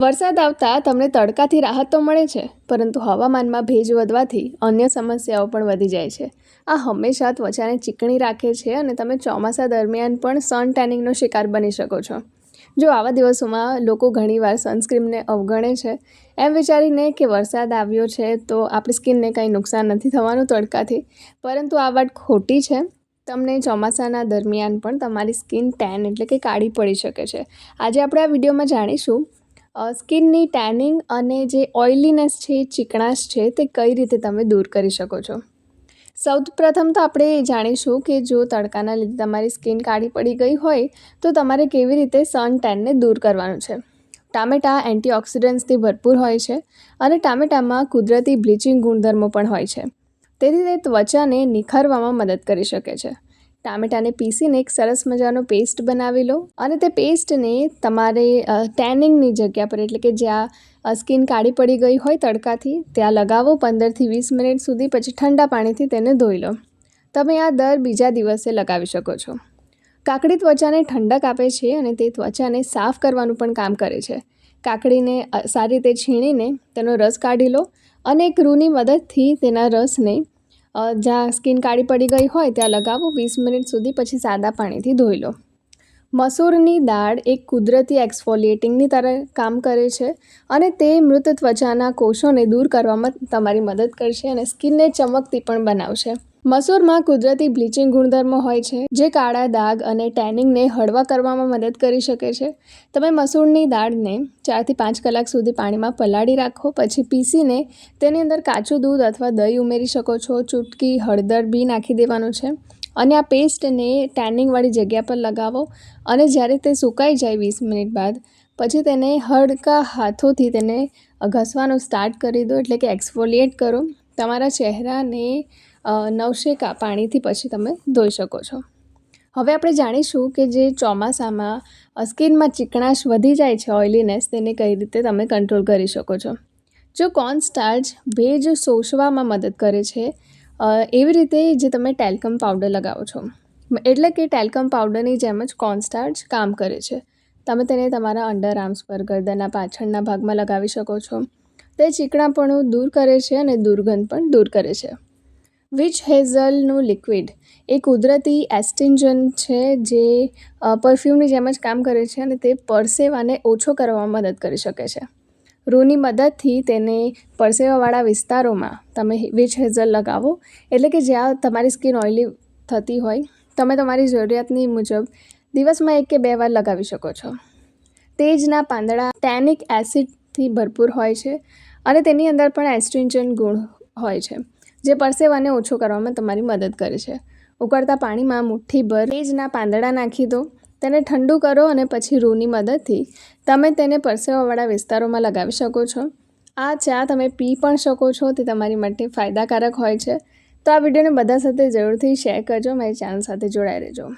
વરસાદ આવતા તમને તડકાથી રાહત તો મળે છે, પરંતુ હવામાનમાં ભેજ વધવાથી અન્ય સમસ્યાઓ પણ વધી જાય છે. આ હંમેશા ત્વચાને ચીકણી રાખે છે અને તમે ચોમાસા દરમિયાન પણ સન ટેનિંગનો શિકાર બની શકો છો. જો આવા દિવસોમાં લોકો ઘણીવાર સનસ્ક્રીનને અવગણે છે, એમ વિચારીને કે વરસાદ આવ્યો છે તો આપણી સ્કિનને કંઈ નુકસાન નથી થવાનું તડકાથી, પરંતુ આ વાત ખોટી છે. તમને ચોમાસાના દરમિયાન પણ તમારી સ્કિન ટેન એટલે કે કાળી પડી શકે છે. આજે આપણે આ વિડીયોમાં જાણીશું સ્કિનની ટેનિંગ અને જે ઓઇલીનેસ છે, ચીકણાશ છે, તે કઈ રીતે તમે દૂર કરી શકો છો? સૌ પ્રથમ તો આપણે જાણીશું કે જો તડકાના લીધે તમારી સ્કિન કાળી પડી ગઈ હોય, તો તમારે કેવી રીતે સન ટેનને દૂર કરવાનું છે? ટામેટાં એન્ટીઓક્સિડન્ટ્સથી ભરપૂર હોય છે અને ટામેટામાં કુદરતી બ્લીચિંગ ગુણધર્મો પણ હોય છે. તેથી તે ત્વચાને નિખારવામાં મદદ કરી શકે છે. ટામેટાને પીસીને એક સરસ મજાનો પેસ્ટ બનાવી લો. અને તે પેસ્ટને તમારે ટેનિંગની જગ્યા પર, એટલે કે જ્યાં સ્કિન કાળી પડી ગઈ હોય તડકાથી, ત્યાં લગાવો પંદરથી વીસ મિનિટ સુધી, પછી ઠંડા પાણીથી તેને ધોઈ લો. તમે આ દર બીજા દિવસે લગાવી શકો છો. કાકડી ત્વચાને ઠંડક આપે છે અને તે ત્વચાને સાફ કરવાનું પણ કામ કરે છે. કાકડીને સારી રીતે છીણીને તેનો રસ કાઢી લો અને એક રૂની મદદથી તેના રસને જ્યાં સ્કિન કાળી પડી ગઈ હોય ત્યાં લગાવો, વીસ મિનિટ સુધી પછી સાદા પાણીથી ધોઈ લો. મસૂરની દાળ એક કુદરતી એક્સફોલિએટિંગની તરફ કામ કરે છે અને તે મૃત ત્વચાના કોષોને દૂર કરવામાં તમારી મદદ કરશે અને સ્કિનને ચમકતી પણ બનાવશે. મસૂરમાં કુદરતી બ્લીચિંગ ગુણધર્મો હોય છે, જે કાળા દાગ અને ટેનિંગને હળવા કરવામાં મદદ કરી શકે છે. તમે મસૂરની દાળને ચારથી પાંચ કલાક સુધી પાણીમાં પલાળી રાખો, પછી પીસીને તેની અંદર કાચું દૂધ અથવા દહીં ઉમેરી શકો છો. ચૂટકી, હળદર, બી નાખી દેવાનું છે. અને આ પેસ્ટને ટેનિંગવાળી જગ્યા પર લગાવો અને જ્યારે તે સુકાઈ જાય વીસ મિનિટ બાદ, પછી તેને હળકા હાથોથી તેને ઘસવાનું સ્ટાર્ટ કરી દો, એટલે કે એક્સફોલિએટ કરો. તમારા ચહેરાને નવશેકા પાણીથી પછી તમે ધોઈ શકો છો. હવે આપણે જાણીશું કે જે ચોમાસામાં સ્કિનમાં ચીકણાશ વધી જાય છે ઓઇલીનેસ તેને કઈ રીતે તમે કંટ્રોલ કરી શકો છો. જો કોર્ન સ્ટાર્ચ ભેજ શોષવામાં મદદ કરે છે એવી રીતે જે તમે ટેલ્કમ પાવડર લગાવો છો. એટલે કે ટેલ્કમ પાવડરની જેમ જ કોન્સ્ટાર્ચ કામ કરે છે. તમે તેને તમારા અંડર આર્મ્સ પર, ગરદનના પાછળના ભાગમાં લગાવી શકો છો. તે ચીકણાપણું દૂર કરે છે અને દુર્ગંધ પણ દૂર કરે છે. વિચ હેઝલનું લિક્વિડ એ કુદરતી એસ્ટિન્જન છે જે પરફ્યુમની જેમ જ કામ કરે છે અને તે પરસેવાને ઓછો કરવામાં મદદ કરી શકે છે. રૂની મદદથી તેને પરસેવાવાળા વિસ્તારોમાં તમે વિચ હેઝલ લગાવો. એટલે કે જ્યાં તમારી સ્કિન ઓઇલી થતી હોય, તમે તમારી જરૂરિયાતની મુજબ દિવસમાં એક કે બે વાર લગાવી શકો છો. તેજના પાંદડા ટેનિક એસિડથી ભરપૂર હોય છે અને તેની અંદર પણ એસ્ટ્રિન્જન ગુણ હોય છે, જે પરસેવાને ઓછો કરવામાં તમારી મદદ કરે છે. ઉકળતા પાણીમાં મુઠ્ઠીભર તેજના પાંદડા નાખી દો. તેને ઠંડુ કરો અને પછી રૂની મદદથી તમે તેને પરસેવાવાળા વિસ્તારોમાં લગાવી શકો છો. આ ચા તમે પી પણ શકો છો, તે તમારી માટે ફાયદાકારક હોય છે. તો આ વિડીયોને બધા સાથે જરૂરથી શેર કરજો, મારી ચેનલ સાથે જોડાઈ રહેજો.